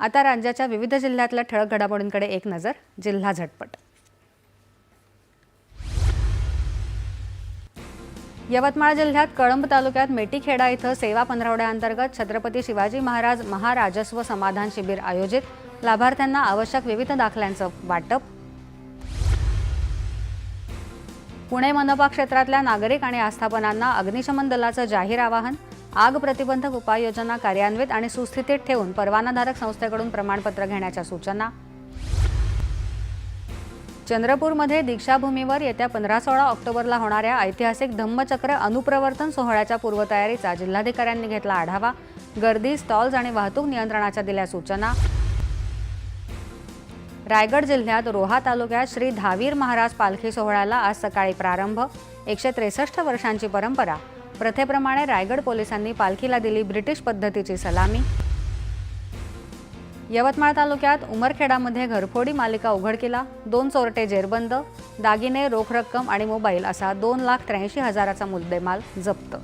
आता राज्याच्या विविध जिल्ह्यातल्या ठळक घडामोडींकडे एक नजर जिल्हा झटपट. यवतमाळ जिल्ह्यात कळंब तालुक्यात मेटीखेडा इथं सेवा पंधरवड्याअंतर्गत छत्रपती शिवाजी महाराज महाराजस्व समाधान शिबिर आयोजित. लाभार्थ्यांना आवश्यक विविध दाखल्यांचं वाटप. पुणे मनपा क्षेत्रातल्या नागरिक आणि आस्थापनांना अग्निशमन दलाचं जाहीर आवाहन. आग प्रतिबंधक उपाययोजना कार्यान्वित आणि सुस्थितीत ठेवून परवानाधारक संस्थेकडून प्रमाणपत्र घेण्याच्या सूचना. चंद्रपूरमध्ये दीक्षाभूमीवर येत्या पंधरा सोळा ऑक्टोबरला होणाऱ्या ऐतिहासिक धम्मचक्र अनुप्रवर्तन सोहळ्याच्या पूर्वतयारीचा जिल्हाधिकाऱ्यांनी घेतला आढावा. गर्दी स्टॉल्स आणि वाहतूक नियंत्रणाच्या दिल्या सूचना. रायगड जिल्ह्यात रोहा तालुक्यात श्री धावीर महाराज पालखी सोहळ्याला आज सकाळी प्रारंभ. एकशे त्रेसष्ट वर्षांची परंपरा. प्रथेप्रमाणे रायगड पोलिसांनी पालखीला दिली ब्रिटिश पद्धतीची सलामी. यवतमाळ तालुक्यात उमरखेडामध्ये घरफोडी मालिका उघडकीला दोन चोरटे जेरबंद दागिने रोख रक्कम आणि मोबाईल असा दोन लाख त्र्याऐंशी हजाराचा मुद्देमाल जप्त.